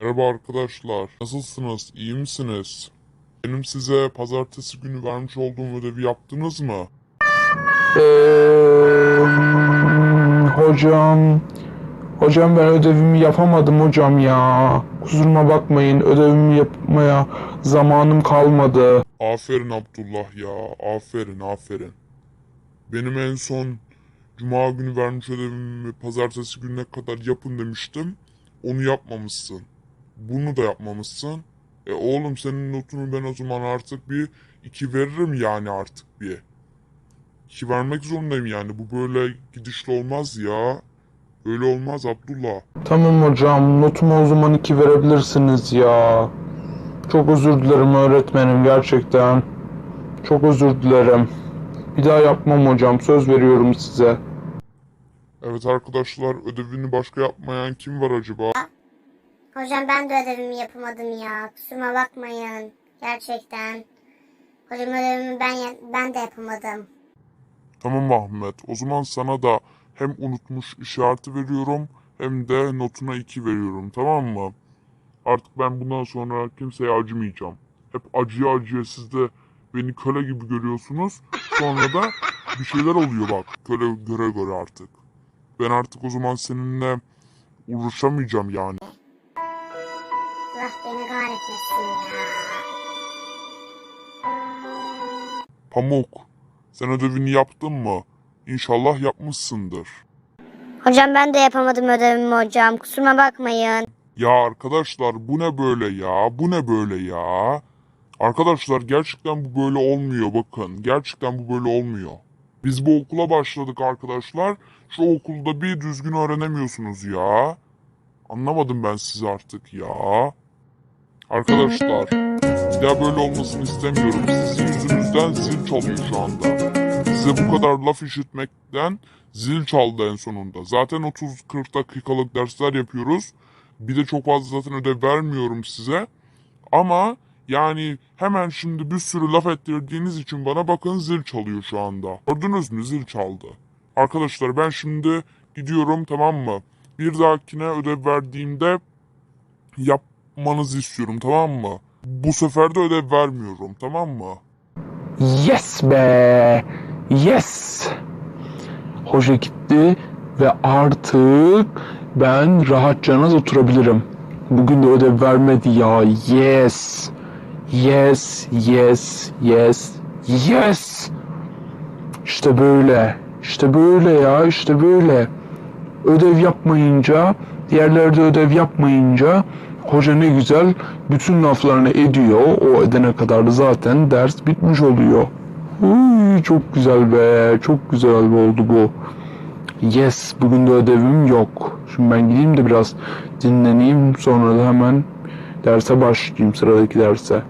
Merhaba arkadaşlar. Nasılsınız? İyi misiniz? Benim size pazartesi günü vermiş olduğum ödevi yaptınız mı? Eee, hocam, hocam ben ödevimi yapamadım hocam ya. Kusuruma bakmayın ödevimi yapmaya zamanım kalmadı. Aferin Abdullah ya. Aferin, aferin. Benim en son cuma günü vermiş ödevimi pazartesi gününe kadar yapın demiştim. Onu yapmamışsın. Bunu da yapmamışsın. E oğlum senin notunu ben o zaman artık bir iki veririm yani artık bir. İki vermek zorundayım yani. Bu böyle gidişle olmaz ya. Öyle olmaz Abdullah. Tamam hocam notumu o zaman iki verebilirsiniz ya. Çok özür dilerim öğretmenim gerçekten. Çok özür dilerim. Bir daha yapmam hocam söz veriyorum size. Evet arkadaşlar ödevini başka yapmayan kim var acaba? Hocam ben de ödevimi yapamadım ya. Kusuruma bakmayın. Gerçekten. Hocam ödevimi ben ben de yapamadım. Tamam Ahmet. O zaman sana da hem unutmuş işareti veriyorum hem de notuna 2 veriyorum tamam mı? Artık ben bundan sonra kimseye acımayacağım. Hep acıya acıya siz de beni köle gibi görüyorsunuz. Sonra da bir şeyler oluyor bak köle göre göre artık. Ben artık o zaman seninle uğraşamayacağım yani. Ya. Pamuk sen ödevini yaptın mı? İnşallah yapmışsındır. Hocam ben de yapamadım ödevimi hocam. Kusuruma bakmayın. Ya arkadaşlar bu ne böyle ya? Bu ne böyle ya? Arkadaşlar gerçekten bu böyle olmuyor bakın. Gerçekten bu böyle olmuyor. Biz bu okula başladık arkadaşlar. Şu okulda bir düzgün öğrenemiyorsunuz ya. Anlamadım ben sizi artık ya. Arkadaşlar bir daha böyle olmasını istemiyorum. Sizin yüzünüzden zil çalıyor şu anda. Size bu kadar laf işitmekten zil çaldı en sonunda. Zaten 30-40 dakikalık dersler yapıyoruz. Bir de çok fazla zaten ödev vermiyorum size. Ama yani hemen şimdi bir sürü laf ettirdiğiniz için bana bakın zil çalıyor şu anda. Gördünüz mü zil çaldı. Arkadaşlar ben şimdi gidiyorum tamam mı? Bir dahakine ödev verdiğimde yapmanızı istiyorum tamam mı? Bu sefer de ödev vermiyorum tamam mı? Yes be! Yes! Hoca gitti ve artık ben rahatça nasıl oturabilirim. Bugün de ödev vermedi ya. Yes! Yes, yes, yes, yes! İşte böyle. İşte böyle ya, işte böyle. Ödev yapmayınca, diğerlerde ödev yapmayınca hoca ne güzel bütün laflarını ediyor. O edene kadar da zaten ders bitmiş oluyor. Uy, çok güzel be, çok güzel oldu bu. Yes, bugün de ödevim yok. Şimdi ben gideyim de biraz dinleneyim. Sonra da hemen derse başlayayım sıradaki derse.